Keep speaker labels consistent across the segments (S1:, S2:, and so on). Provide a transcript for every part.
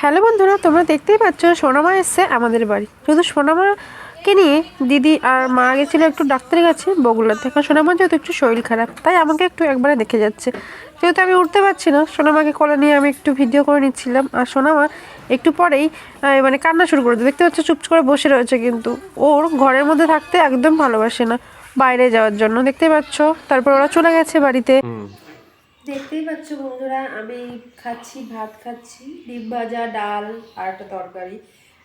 S1: Hello বন্ধুরা, তোমরা দেখতেই পাচ্ছ সোনামা এসছে আমাদের বাড়ি। শুধু সোনামাকে নিয়ে দিদি আর মা গেছিল একটু ডাক্তারের কাছে বগুলাতে কারণ সোনামার যেহেতু একটু শরীর খারাপ, তাই আমাকে একটু একবারে দেখে যাচ্ছে। যেহেতু আমি উঠতে পারছি না, সোনামাকে কোলে নিয়ে আমি একটু ভিডিও করে নিচ্ছিলাম। আর সোনামা একটু পরেই মানে কান্না শুরু করে। দেখতে পাচ্ছ চুপ করে বসে রয়েছে কিন্তু। ওর ঘরের মধ্যে থাকতে একদম ভালোবাসে না, বাইরে যাওয়ার জন্য। দেখতেই পাচ্ছ, তারপর ওরা চলে গেছে বাড়িতে। দেখতেই পাচ্ছ বন্ধুরা, আমি খাচ্ছি, ভাত খাচ্ছি, ডিম ভাজা, ডাল আর একটা তরকারি।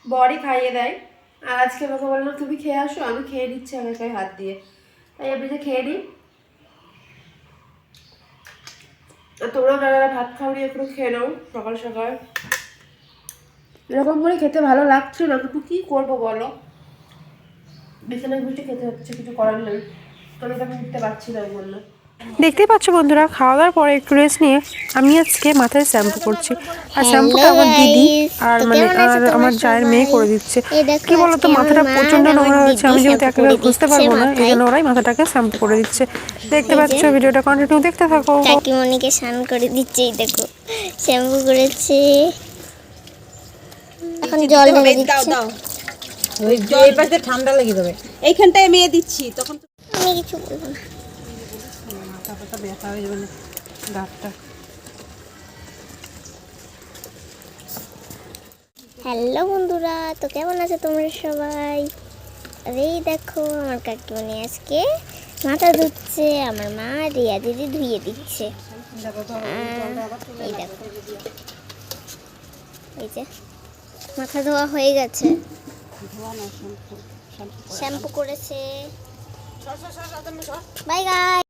S1: বরই খাইয়ে দেয়। আর আজকে আমাকে বললাম তুমি খেয়ে আসো, আমি খেয়ে নিচ্ছি আমাকে হাত দিয়ে। তাই আমি যে খেয়ে নিই। আর তোমরা যারা যারা ভাত খাওনি একটু খেয়ে নাও সকাল সকাল। এরকম করে খেতে ভালো লাগছে না, কিন্তু কী করব বলো? বিছানায় বসে খেতে হচ্ছে, কিছু করার নেই। আমি তো আমি উঠতে পারছি না বলল দেখতেই পাচ্ছ বন্ধুরা খাওয়া দাওয়ার পরে একটু রেস্ট নিয়ে আমি আজকে মাথায় শ্যাম্পু করছি। আর শ্যাম্পুটা আমার দিদি আর মানে আর আমার চায়ের মেয়ে করে দিচ্ছে। কি বলতো মাথাটা প্রচণ্ড নোংরা হয়েছে আমি যেহেতু একেবারে বুঝতে পারব না এই জন্য ওরাই মাথাটাকে শ্যাম্পু করে দিচ্ছে। দেখতে পাচ্ছ ভিডিওটা কন্টিনিউ দেখতে থাকো।
S2: কাকিমণিকে স্নান করে দিচ্ছে এই দেখো। শ্যাম্পু করেছে। এখন জল ঢেলে দিচ্ছে।
S3: ওই যে এই পাশে ঠান্ডা লেগে যাবে। এইখানটায় মেয়ে দিচ্ছি তখন
S2: আমি কিছু বলব না।
S3: মাথা পাতা ব্যথা হয়ে যাবে দাঁতটা।
S2: হ্যালো বন্ধুরা তো কেমন আছে তোমরা সবাই? আর এই দেখো আমার কাকিমণি আজকে মাথা ধুচ্ছে আমার মা রিয়া দিদি ধুইয়ে দিচ্ছে। এই দেখো। এই যে মাথা ধোয়া হয়ে গেছে। শ্যাম্পু করেছে। বাই গাই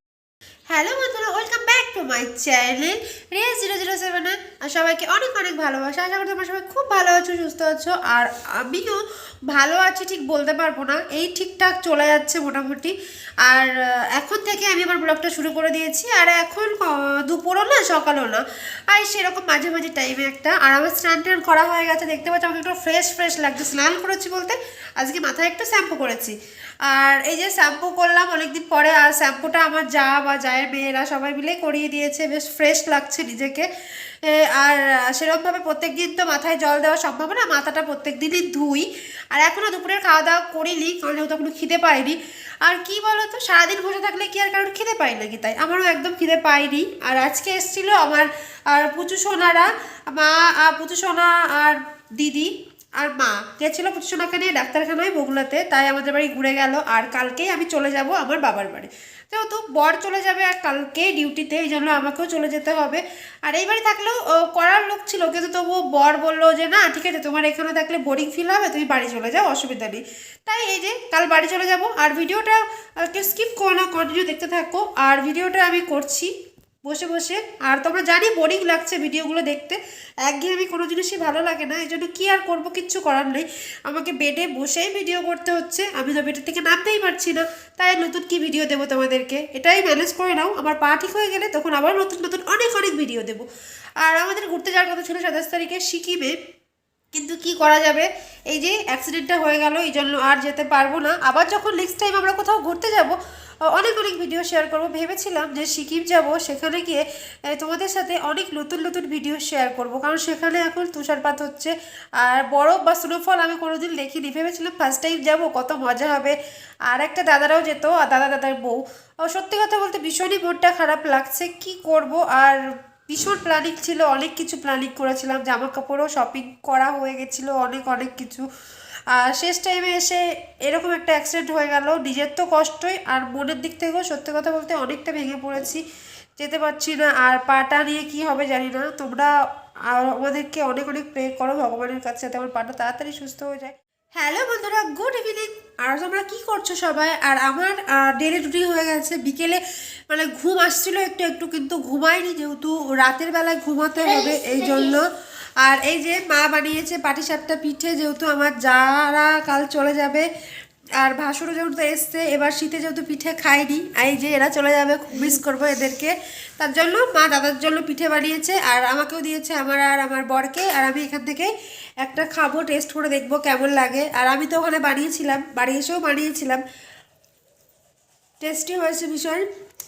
S1: হ্যালো বন্ধুরা welcome back to my channel Riya zero zero সেভেনে আর সবাইকে অনেক অনেক ভালোবাসা। আশা করি তোমরা সবাই খুব ভালো আছো, সুস্থ আছো। আর আমিও ভালো আছি, ঠিক বলতে পারব না। এই ঠিকঠাক চলে যাচ্ছে মোটামুটি। আর এখন থেকে আমি আমার ব্লগটা শুরু করে দিয়েছি। আর এখন দুপুরও না, সকালও না। আর সেরকম মাঝে মাঝে টাইমে একটা আর আমার স্নান টান করা হয়ে গেছে। দেখতে পাচ্ছি, আমাকে একটু ফ্রেশ ফ্রেশ লাগছে। স্নান করেছি বলতে, আজকে মাথায় একটু শ্যাম্পু করেছি। আর এই যে শ্যাম্পু করলাম অনেকদিন পরে আর শ্যাম্পুটা আমার যা বা যায়ের মেয়েরা সবাই মিলে করিয়ে দিয়েছে বেশ ফ্রেশ লাগছে নিজেকে। আর সেরকমভাবে প্রত্যেক দিন তো মাথায় জল দেওয়া সম্ভব না মাথাটা প্রত্যেক দিনই ধুই। আর এখনও দুপুরের খাওয়া দাওয়া করিনি কারণ যেহেতু এখনও খিদে পাইনি। আর কি বলো তো সারাদিন বসে থাকলে কি আর কারোর খিদে পাই নাকি তাই? আমারও একদম খিদে পাইনি। আর আজকে এসেছিল আমার আর পুচু সোনারা মা আহ, পুচু সোনা আর দিদি। আর মা গেছিল পুচুসোনাকে নিয়ে ডাক্তারখানায় বগুলাতে তাই আমাদের বাড়ি ঘুরে গেল। আর কালকেই আমি চলে যাব আমার বাবার বাড়ি। যেহেতু বর চলে যাবে আর কালকে ডিউটিতে, এই জন্য আমাকেও চলে যেতে হবে। আর এই বাড়ি থাকলেও করার লোক ছিল, কিন্তু তবুও বর বলল যে, না, ঠিক আছে, তোমার এখানে থাকলে বোরিং ফিল হবে, তুমি বাড়ি চলে যাও, অসুবিধা নেই। তাই এই যে, কাল বাড়ি চলে যাব। আর ভিডিওটা কেউ স্কিপ করো না কন্টিনিউ দেখতে থাকো। আর ভিডিওটা আমি করছি। বসে বসে। আর তোমরা জানি বোরিং লাগছে ভিডিওগুলো দেখতে। একঘেয়েমি কোনো জিনিসই ভালো লাগে না। এই জন্য কী আর করব? কিচ্ছু করার নেই। আমাকে বেডে বসেই ভিডিও করতে হচ্ছে। আমি তো বেডের থেকে নামতেই পারছি না। তাই নতুন কি ভিডিও দেবো তোমাদেরকে? এটাই ম্যানেজ করে নাও। আমার পা ঠিক হয়ে গেলে তখন আবার নতুন নতুন অনেক অনেক ভিডিও দেবো। আর আমাদের ঘুরতে যাওয়ার কথা ছিল সাতাশ তারিখে সিকিমে। কিন্তু কি করা যাবে? এই যে অ্যাক্সিডেন্টটা হয়ে গেল এই জন্য আর যেতে পারব না। আবার যখন নেক্সট টাইম আমরা কোথাও ঘুরতে যাব অনেক অনেক ভিডিও শেয়ার করব। ভেবেছিলাম যে সিকিম যাব, সেখানে গিয়ে তোমাদের সাথে অনেক নতুন নতুন ভিডিও শেয়ার করব। কারণ সেখানে এখন তুষারপাত হচ্ছে, আর বরফ বা স্নোফল আমি কোনোদিন দেখিনি। ভেবেছিলাম ফার্স্ট টাইম যাব, কত মজা হবে। আর একটা দাদারাও যেত, আর দাদা দাদার বউ। সত্যি কথা বলতে ভীষণই মনটা খারাপ লাগছে, কি করব? আর ভীষণ প্ল্যানিং ছিল, অনেক কিছু প্ল্যানিং করেছিলাম জামা কাপড়ও শপিং করা হয়ে গেছিল, অনেক অনেক কিছু। আর শেষ টাইমে এসে এরকম একটা অ্যাক্সিডেন্ট হয়ে গেল, নিজের তো কষ্টই, আর মনের দিক থেকেও সত্যি কথা বলতে অনেকটা ভেঙে পড়েছি, যেতে পারছি না, আর পাটা নিয়ে কি হবে জানি না, তোমরা আমাদেরকে অনেক অনেক প্রে করো ভগবানের কাছে, যাতে আমার পাটা তাড়াতাড়ি সুস্থ হয়ে যায়। হ্যালো বন্ধুরা গুড ইভিনিং আর তোমরা কি করছ সবাই? আর আমার ডেলি রুটি হয়ে গেছে। বিকেলে মানে ঘুম আসছিল একটু একটু কিন্তু ঘুমাইনি যেহেতু। রাতের বেলায় ঘুমাতে হবে এই জন্য আর এই যে মা বানিয়েছে পাটি সাপটা পিঠে যেহেতু আমার যারা কাল চলে যাবে আর ভাসুরও যেহেতু এসছে এবার শীতে যেহেতু পিঠে খাইনি আর এই যে এরা চলে যাবে খুব মিস করব এদেরকে। তার জন্য মা দাদার জন্য পিঠে বানিয়েছে আর আমাকেও দিয়েছে আমার আর আমার বরকে আর আমি এখান থেকে একটা খাব টেস্ট করে দেখব কেমন লাগে। আর আমি তো ওখানে বানিয়েছিলাম বাড়ি এসেও বানিয়েছিলাম। টেস্টি হয়েছে ভীষণ।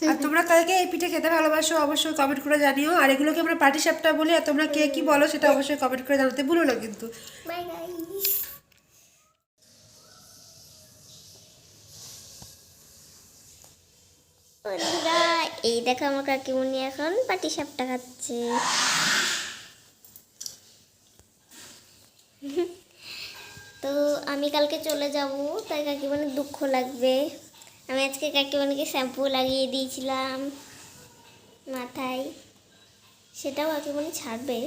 S4: আর তোমরা কালকে এই পিঠে খেতে ভালোবাসো অবশ্যই কমেন্ট করে জানিও। আর এগুলোকে আমরা পাটি সাপটা বলি আর তোমরা কে কি বলো সেটা অবশ্যই কমেন্ট করে জানাতে ভুলো না কিন্তু
S2: বাই গাইস এই দেখো আমার কাকিমুনি এখন পাটি সাপটা খাচ্ছে। তো আমি কালকে চলে যাব, তাই কাকিমণির দুঃখ লাগবে। আমি আজকে কাকিমণিকে শ্যাম্পু লাগিয়ে দিয়েছিলাম মাথায়। সেটাও কাকিমণি ছাড়বে।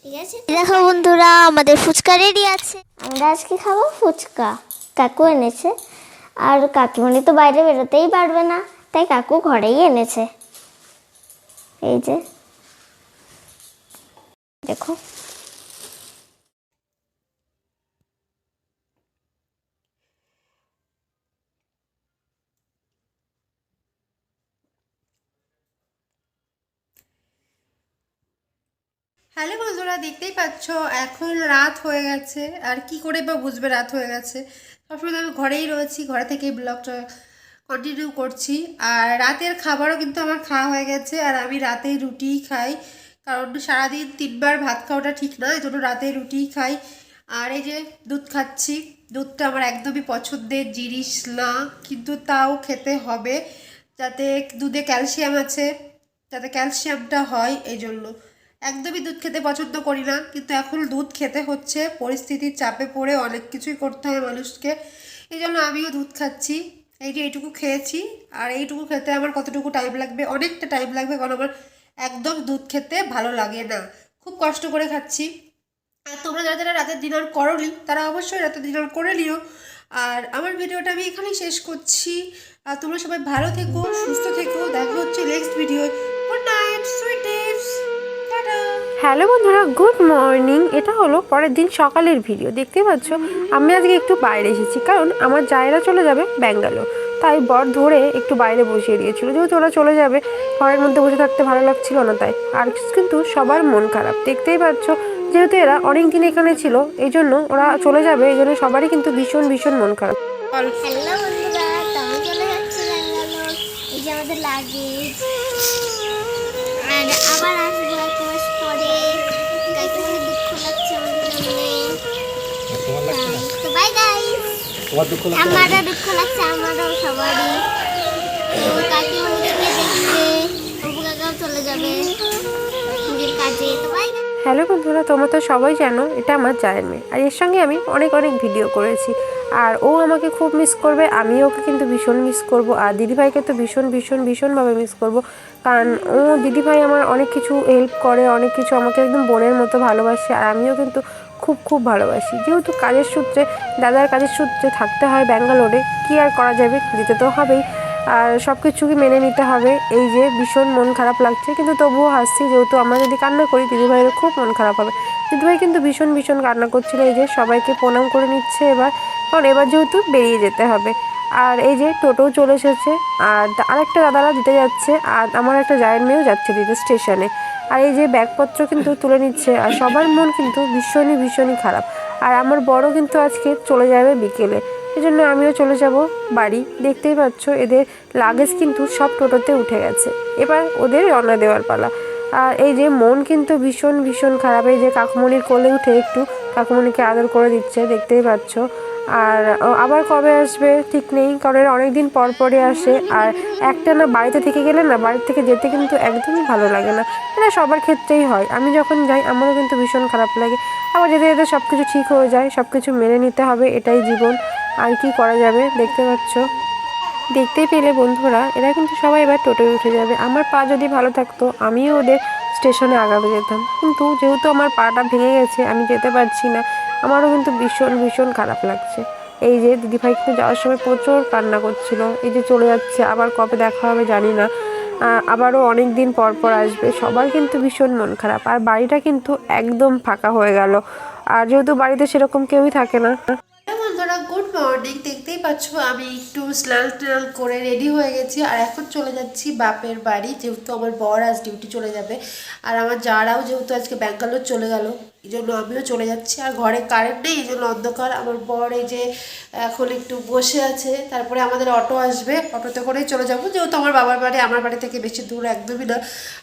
S2: ঠিক আছে? দেখো বন্ধুরা, আমাদের ফুচকা রেডি আছে। আমরা আজকে খাব ফুচকা। কাকু এনেছে। আর কাকিমণি তো বাইরে বেরোতেই পারবে না, তাই কাকু ঘরেই এনেছে। এই যে। দেখো।
S4: হ্যালো বন্ধুরা, দেখতেই পাচ্ছ, এখন রাত হয়ে গেছে, আর কি করে বা বুঝবে রাত হয়ে গেছে? সবসময় আমি ঘরেই রয়েছি, ঘরে থেকেই ব্লগটা কন্টিনিউ করছি। আর রাতের খাবারও কিন্তু আমার খাওয়া হয়ে গেছে, আর আমি রাতে রুটিই খাই। কারণ সারাদিন তিনবার ভাত খাওয়াটা ঠিক না এই জন্য রাতে রুটিই খাই। আর এই যে দুধ খাচ্ছি, দুধটা আমার একদমই পছন্দের জিনিস না, কিন্তু তাও খেতে হবে। যাতে দুধে ক্যালসিয়াম আছে, যাতে ক্যালসিয়ামটা হয়, এই জন্য। একদমই দুধ খেতে পছন্দ করি না, কিন্তু এখন দুধ খেতে হচ্ছে, পরিস্থিতির চাপে পড়ে অনেক কিছুই করতে হয় মানুষকে। এই জন্য আমিও দুধ খাচ্ছি, এই যে এইটুকু খেয়েছি, আর এইটুকু খেতে আমার কতটুকু টাইম লাগবে? অনেকটা টাইম লাগবে, কারণ আমার একদম দুধ খেতে ভালো লাগে না। খুব কষ্ট করে খাচ্ছি। আর তোমরা যারা যারা রাতের ডিনার করোনি, তারা অবশ্যই রাতের ডিনার করে নিও। আর আমার ভিডিওটা আমি এখানেই শেষ করছি। আর তোমরা সবাই ভালো থেকো, সুস্থ থেকো।
S1: হ্যালো বন্ধুরা, গুড মর্নিং। এটা হলো পরের দিন সকালের ভিডিও। দেখতে পাচ্ছ, আমি আজকে একটু বাইরে এসেছি, কারণ আমার জায়রা চলে যাবে ব্যাঙ্গালোর। তাই বর ধরে একটু বাইরে বসিয়ে দিয়েছিল। যেহেতু ওরা চলে যাবে, ঘরের মধ্যে বসে থাকতে ভালো লাগছিল না তাই। আর কিন্তু সবার মন খারাপ। দেখতেই পাচ্ছ, যেহেতু এরা অনেক দিন এখানে ছিল এই জন্য ওরা চলে যাবে এই জন্য সবারই কিন্তু ভীষণ ভীষণ মন খারাপ।
S2: আমাদের লাগেজ আবার
S5: তোমার দুঃখ লাগছে?
S2: আমারও দুঃখ লাগছে আমারও সবারই। তো কাকিমণিকে অপু কাকাও চলে যাবে নিজের কাজে। তো বাই
S1: হ্যালো বন্ধুরা তোমরা তো সবাই জানো এটা আমার জায়ের মেয়ে আর এর সঙ্গে আমি অনেক অনেক ভিডিও করেছি। আর ও আমাকে খুব মিস করবে আমি ওকে কিন্তু ভীষণ মিস করব। আর দিদিভাইকে তো ভীষণ ভীষণ ভীষণভাবে মিস করব। কারণ ও দিদিভাই আমার অনেক কিছু হেল্প করে অনেক কিছু আমাকে একদম বোনের মতো ভালোবাসে। আর আমিও কিন্তু খুব খুব ভালোবাসি। যেহেতু কাজের সূত্রে, দাদার কাজের সূত্রে থাকতে হয় ব্যাঙ্গালোরে, কী আর করা যাবে? যেতে তো হবেই। আর সব কিছুকে মেনে নিতে হবে। এই যে ভীষণ মন খারাপ লাগছে, কিন্তু তবুও হাসছি যেহেতু আমরা যদি কান্না করি, দিদিভাইয়েরও খুব মন খারাপ হবে। দিদিভাই কিন্তু ভীষণ ভীষণ কান্না করছিল। এই যে সবাইকে প্রণাম করে নিচ্ছে এবার। কারণ এবার যেহেতু বেরিয়ে যেতে হবে। আর এই যে টোটো চলে এসেছে। আর আরেকটা দাদারা দিতে যাচ্ছে। আর আমার একটা জায়ের মেয়েও যাচ্ছে দিতে স্টেশনে। আর এই যে ব্যাগপত্র কিন্তু তুলে নিচ্ছে, আর সবার মন কিন্তু ভীষণই ভীষণই খারাপ। আর আমার বড় কিন্তু আজকে চলে যাবে বিকেলে। এই জন্য আমিও চলে যাব বাড়ি। দেখতেই পাচ্ছ, এদের লাগেজ কিন্তু সব টোটোতে উঠে গেছে। এবার ওদের রওনা দেওয়ার পালা। আর এই যে মন কিন্তু ভীষণ ভীষণ খারাপ। এই যে কাকুমণির কোলে উঠে একটু কাকুমণিকে আদর করে দিচ্ছে, দেখতেই পাচ্ছ। আর আবার কবে আসবে ঠিক নেই, কারণ অনেক দিন পর পরে আসে। আর একটা না বাড়িতে থেকে গেলে না বাড়ি থেকে যেতে কিন্তু একদমই ভালো লাগে না। এটা সবার ক্ষেত্রেই হয়। আমি যখন যাই, আমারও কিন্তু ভীষণ খারাপ লাগে। আবার যেতে যেতে সব কিছু ঠিক হয়ে যায় সব কিছু মেনে নিতে হবে, এটাই জীবন। আর কি করা যাবে, দেখতে পাচ্ছ। দেখতেই পেলে বন্ধুরা, এরা কিন্তু সবাই এবার টোটোয় উঠে যাবে। আমার পা যদি ভালো থাকতো, আমিও ওদের স্টেশনে আগাবে যেতাম। কিন্তু যেহেতু আমার পাটা ভেঙে গেছে, আমি যেতে পারছি না। আমারও কিন্তু ভীষণ ভীষণ খারাপ লাগছে। এই যে দিদিভাই কিন্তু যাওয়ার সময় প্রচুর কান্না করছিল। এই যে চলে যাচ্ছে, আবার কবে দেখা হবে জানি না। আবারও অনেক দিন পর পর আসবে। সবার কিন্তু ভীষণ মন খারাপ। আর বাড়িটা কিন্তু একদম ফাঁকা হয়ে গেল। আর যেহেতু বাড়িতে সেরকম কেউই থাকে না
S4: বন্ধুরা
S1: গুড মর্নিং দেখতেই পাচ্ছ, আমি একটু স্নান টান করে রেডি হয়ে গেছি। আর এখন চলে যাচ্ছি বাপের বাড়ি, যেহেতু আমার বর আজ ডিউটি চলে যাবে। আর আমার যারাও যেহেতু আজকে ব্যাঙ্গালোর চলে গেল, এই জন্য আমিও চলে যাচ্ছি। আর ঘরে কারেন্ট নেই, এই জন্য অন্ধকার। আমার বর এই যে এখন একটু বসে আছে, তারপরে আমাদের অটো আসবে। অটোতে করেই চলে যাব। যেহেতু আমার বাবার বাড়ি, আমার বাড়ি থেকে বেশি দূর একদমই না।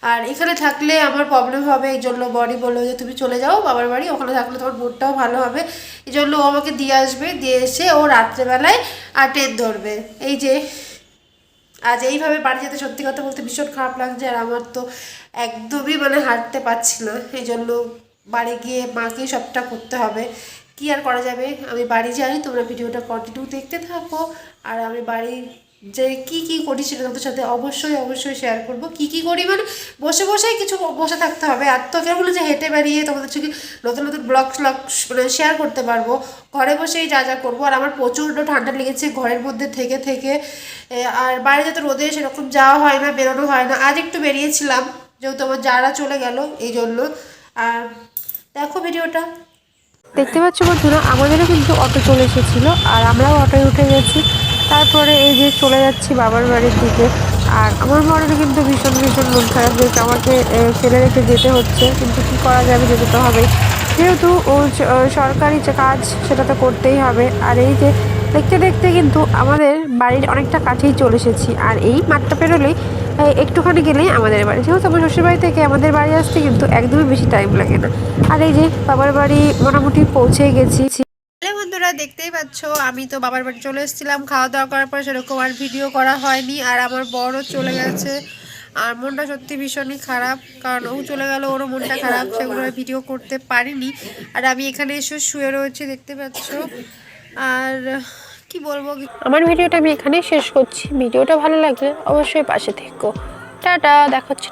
S1: আর এখানে থাকলে আমার প্রবলেম হবে, এই জন্য বরই বলল যে, তুমি চলে যাও বাবার বাড়ি, ওখানে থাকলে তোমার মুডটাও ভালো হবে। এই জন্য ও আমাকে দিয়ে আসবে, দিয়ে এসে ও রাত্রেবেলায় আটের ধরবে। এই যে, আজ এইভাবে বাড়ি যেতে সত্যি কথা বলতে ভীষণ খারাপ লাগছে আর আমার তো একদমই মানে হাঁটতে পারছি না। এই জন্য বাড়ি গিয়ে মাকে সবটা করতে হবে। কি আর করা যাবে? আমি বাড়ি যাই, তোমরা ভিডিওটা কন্টিনিউ দেখতে থাকো। আর আমি বাড়ি যে কি কি করি সেটা তোমাদের সাথে অবশ্যই অবশ্যই শেয়ার করব। কি কি করি মানে বসে বসেই কিছু বসে থাকতে হবে। আর তো কেমন যে হেঁটে বেরিয়ে তোমাদের সঙ্গে নতুন নতুন ব্লগ স্লগ মানে শেয়ার করতে পারব। ঘরে বসেই যা যা করব। আর আমার প্রচণ্ড ঠান্ডা লেগেছে ঘরের মধ্যে থেকে থেকে। আর বাইরে যাতে রোদে সেরকম যাওয়া হয় না, বেরোনো হয় না। আজ একটু বেরিয়েছিলাম, যেহেতু আমার যারা চলে গেল, এই জন্য। আর দেখো ভিডিওটা।
S6: দেখতে পাচ্ছ বন্ধুরা, আমাদেরও কিন্তু অটো চলে এসেছিল। আর আমরাও অটোয় উঠে গেছি। তারপরে এই যে চলে যাচ্ছি বাবার বাড়ির দিকে। আর আমার মনে কিন্তু ভীষণ ভীষণ মন খারাপ যেহেতু আমাকে ফেলে রেখে যেতে হচ্ছে, কিন্তু কি করা যাবে যেতে তো হবেই। যেহেতু সরকারি যে কাজ, সেটা তো করতেই হবে। আর এই যে দেখতে দেখতে কিন্তু আমাদের বাড়ির অনেকটা কাছেই চলে এসেছি। আর এই মাঠটা পেরোলেই একটুখানি গেলেই আমাদের বাড়ি। যেহেতু আমার শ্বশুর বাড়ি থেকে আমাদের বাড়ি আসতে কিন্তু একদমই বেশি টাইম লাগে না। আর এই যে বাবার বাড়ি মোটামুটি পৌঁছে গেছি।
S1: দেখতেই পাচ্ছ, আমি তো বাবার বাড়ি চলে এসেছিলাম খাওয়া দাওয়া করার পর সেরকম আর ভিডিও করা হয়নি, আর আমার বড়ও চলে গেছে। আর মনটা সত্যি ভীষণই খারাপ, কারণ ও চলে গেল, ওরও মনটা খারাপ, সেগুলো ভিডিও করতে পারিনি। আর আমি এখানে এসে শুয়ে রয়েছি, দেখতে পাচ্ছ। আর কি বলব?
S6: আমার ভিডিওটা আমি এখানেই শেষ করছি। ভিডিওটা ভালো লাগলে অবশ্যই পাশে থেকো। টাটা, দেখা হচ্ছে